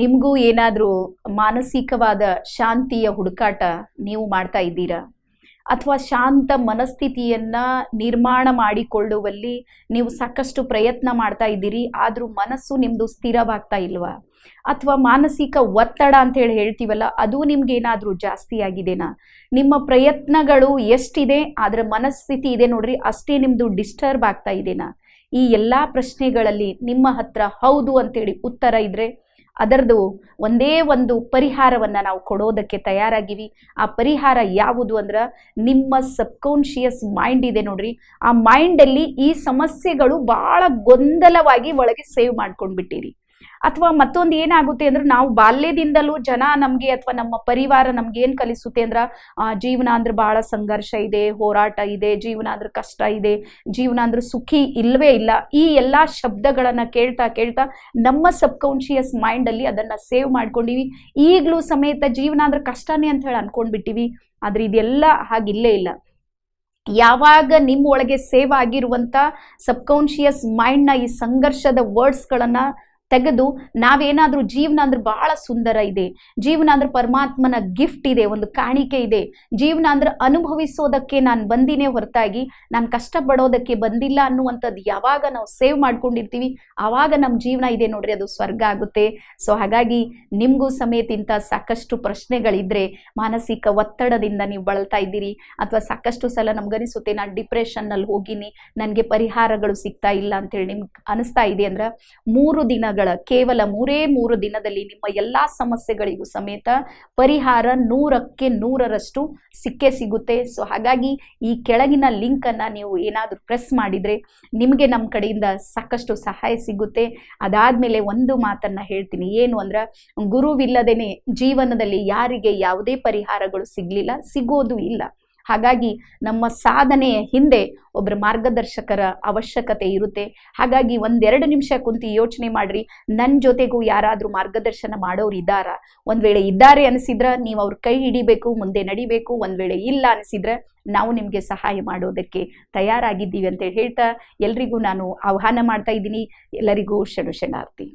ನಿಮಗೂ ಏನಾದರೂ ಮಾನಸಿಕವಾದ ಶಾಂತಿಯ ಹುಡುಕಾಟ ನೀವು ಮಾಡ್ತಾ ಇದ್ದೀರಾ? ಅಥವಾ ಶಾಂತ ಮನಸ್ಥಿತಿಯನ್ನ ನಿರ್ಮಾಣ ಮಾಡಿಕೊಳ್ಳುವಲ್ಲಿ ನೀವು ಸಾಕಷ್ಟು ಪ್ರಯತ್ನ ಮಾಡ್ತಾ ಇದ್ದೀರಿ, ಆದರೂ ಮನಸ್ಸು ನಿಮ್ಮದು ಸ್ಥಿರವಾಗ್ತಾ ಇಲ್ವಾ? ಅಥವಾ ಮಾನಸಿಕ ಒತ್ತಡ ಅಂತ ಹೇಳಿ ಹೇಳ್ತೀವಲ್ಲ, ಅದು ನಿಮ್ಗೆ ಏನಾದರೂ ಜಾಸ್ತಿ ಆಗಿದೆನಾ? ನಿಮ್ಮ ಪ್ರಯತ್ನಗಳು ಎಷ್ಟಿದೆ, ಆದರೆ ಮನಸ್ಥಿತಿ ಇದೆ ನೋಡ್ರಿ, ಅಷ್ಟೇ ನಿಮ್ಮದು ಡಿಸ್ಟರ್ಬ್ ಆಗ್ತಾ ಇದೆನಾ? ಈ ಎಲ್ಲ ಪ್ರಶ್ನೆಗಳಲ್ಲಿ ನಿಮ್ಮ ಹತ್ರ ಹೌದು ಅಂತೇಳಿ ಉತ್ತರ ಇದ್ರೆ ಅದರದು ಒಂದೇ ಒಂದು ಪರಿಹಾರವನ್ನು ನಾವು ಕೊಡೋದಕ್ಕೆ ತಯಾರಾಗಿವಿ. ಆ ಪರಿಹಾರ ಯಾವುದು ಅಂದ್ರೆ ನಿಮ್ಮ ಸಬ್ಕಾನ್ಷಿಯಸ್ ಮೈಂಡ್ ಇದೆ ನೋಡ್ರಿ. ಆ ಮೈಂಡಲ್ಲಿ ಈ ಸಮಸ್ಯೆಗಳು ಬಹಳ ಗೊಂದಲವಾಗಿ ಒಳಗೆ ಸೇವ್ ಮಾಡ್ಕೊಂಡ್ಬಿಟ್ಟಿರಿ. ಅಥವಾ ಮತ್ತೊಂದು ಏನಾಗುತ್ತೆ ಅಂದ್ರೆ ನಾವು ಬಾಲ್ಯದಿಂದಲೂ ಜನ ನಮಗೆ ಅಥವಾ ನಮ್ಮ ಪರಿವಾರ ನಮ್ಗೆ ಏನ್ ಕಲಿಸುತ್ತೆ ಅಂದ್ರ ಜೀವನ ಅಂದ್ರೆ ಬಹಳ ಸಂಘರ್ಷ ಇದೆ, ಹೋರಾಟ ಇದೆ ಜೀವನ ಅಂದ್ರೆ ಕಷ್ಟ ಇದೆ ಜೀವನ ಅಂದ್ರೆ ಸುಖಿ ಇಲ್ಲವೇ ಇಲ್ಲ. ಈ ಎಲ್ಲಾ ಶಬ್ದಗಳನ್ನ ಕೇಳ್ತಾ ಕೇಳ್ತಾ ನಮ್ಮ ಸಬ್ಕೌನ್ಶಿಯಸ್ ಮೈಂಡ್ ಅಲ್ಲಿ ಅದನ್ನ ಸೇವ್ ಮಾಡ್ಕೊಂಡಿವಿ. ಈಗಲೂ ಸಮೇತ ಜೀವನ ಅಂದ್ರೆ ಕಷ್ಟನೇ ಅಂತ ಹೇಳಿ ಅನ್ಕೊಂಡ್ಬಿಟ್ಟಿವಿ. ಆದ್ರೆ ಇದೆಲ್ಲ ಹಾಗಿಲ್ಲೇ ಇಲ್ಲ. ಯಾವಾಗ ನಿಮ್ಮೊಳಗೆ ಸೇವ್ ಆಗಿರುವಂಥ ಸಬ್ಕಾನ್ಷಿಯಸ್ ಮೈಂಡ್ನ ಈ ಸಂಘರ್ಷದ ವರ್ಡ್ಸ್ಗಳನ್ನು ತೆಗೆದು ನಾವೇನಾದರೂ ಜೀವನ ಅಂದ್ರೆ ಬಹಳ ಸುಂದರ ಇದೆ. ಜೀವನ ಅಂದ್ರೆ ಪರಮಾತ್ಮನ ಗಿಫ್ಟ್ ಇದೆ, ಒಂದು ಕಾಣಿಕೆ ಇದೆ. ಜೀವನ ಅಂದ್ರೆ ಅನುಭವಿಸೋದಕ್ಕೆ ನಾನು ಬಂದಿನೇ ಹೊರತಾಗಿ, ನಾನು ಕಷ್ಟಪಡೋದಕ್ಕೆ ಬಂದಿಲ್ಲ ಅನ್ನುವಂಥದ್ದು ಯಾವಾಗ ನಾವು ಸೇವ್ ಮಾಡ್ಕೊಂಡಿರ್ತೀವಿ ಆವಾಗ ನಮ್ಮ ಜೀವನ ಇದೆ ನೋಡ್ರಿ, ಅದು ಸ್ವರ್ಗ ಆಗುತ್ತೆ. ಸೊ ಹಾಗಾಗಿ ನಿಮಗೂ ಸಮೇತ ಇಂಥ ಸಾಕಷ್ಟು ಪ್ರಶ್ನೆಗಳಿದ್ರೆ, ಮಾನಸಿಕ ಒತ್ತಡದಿಂದ ನೀವು ಬಳಲ್ತಾ ಇದ್ದೀರಿ, ಅಥವಾ ಸಾಕಷ್ಟು ಸಲ ನಮ್ಗನಿಸುತ್ತೆ, ನಾನು ಡಿಪ್ರೆಷನ್ನಲ್ಲಿ ಹೋಗಿನಿ, ನನಗೆ ಪರಿಹಾರಗಳು ಸಿಗ್ತಾ ಇಲ್ಲ ಅಂತೇಳಿ ನಿಮ್ಗೆ ಅನಿಸ್ತಾ ಇದೆ ಅಂದ್ರೆ ಮೂರು ದಿನಗಳ ಕೇವಲ ಮೂರೇ ಮೂರು ದಿನದಲ್ಲಿ ನಿಮ್ಮ ಎಲ್ಲ ಸಮಸ್ಯೆಗಳಿಗೂ ಸಮೇತ ಪರಿಹಾರ ನೂರಕ್ಕೆ ನೂರರಷ್ಟು ಸಿಕ್ಕೇ ಸಿಗುತ್ತೆ. ಸೊ ಹಾಗಾಗಿ ಈ ಕೆಳಗಿನ ಲಿಂಕನ್ನು ನೀವು ಏನಾದರೂ ಪ್ರೆಸ್ ಮಾಡಿದರೆ ನಿಮಗೆ ನಮ್ಮ ಕಡೆಯಿಂದ ಸಾಕಷ್ಟು ಸಹಾಯ ಸಿಗುತ್ತೆ. ಅದಾದಮೇಲೆ ಒಂದು ಮಾತನ್ನು ಹೇಳ್ತೀನಿ. ಏನು ಅಂದ್ರೆ, ಗುರುವಿಲ್ಲದೇನೆ ಜೀವನದಲ್ಲಿ ಯಾರಿಗೆ ಯಾವುದೇ ಪರಿಹಾರಗಳು ಸಿಗಲಿಲ್ಲ, ಸಿಗೋದು ಇಲ್ಲ. ಹಾಗಾಗಿ ನಮ್ಮ ಸಾಧನೆಯ ಹಿಂದೆ ಒಬ್ಬರ ಮಾರ್ಗದರ್ಶಕರ ಅವಶ್ಯಕತೆ ಇರುತ್ತೆ. ಹಾಗಾಗಿ ಒಂದೆರಡು ನಿಮಿಷ ಕುಂತು ಯೋಚನೆ ಮಾಡ್ರಿ. ನನ್ನ ಜೊತೆಗೂ ಯಾರಾದರೂ ಮಾರ್ಗದರ್ಶನ ಮಾಡೋರು ಇದ್ದಾರಾ? ಒಂದು ವೇಳೆ ಇದ್ದಾರೆ ಅನಿಸಿದ್ರೆ ನೀವು ಅವ್ರ ಕೈ ಹಿಡಿಬೇಕು, ಮುಂದೆ ನಡಿಬೇಕು, ಒಂದು ವೇಳೆ ಇಲ್ಲ ಅನಿಸಿದ್ರೆ ನಾವು ನಿಮಗೆ ಸಹಾಯ ಮಾಡೋದಕ್ಕೆ ತಯಾರಾಗಿದ್ದೀವಿ ಅಂತೇಳಿ ಹೇಳ್ತಾ ಎಲ್ರಿಗೂ ನಾನು ಆಹ್ವಾನ ಮಾಡ್ತಾ ಇದ್ದೀನಿ. ಎಲ್ಲರಿಗೂ ಶಣು ಶರಣಾರ್ಥಿ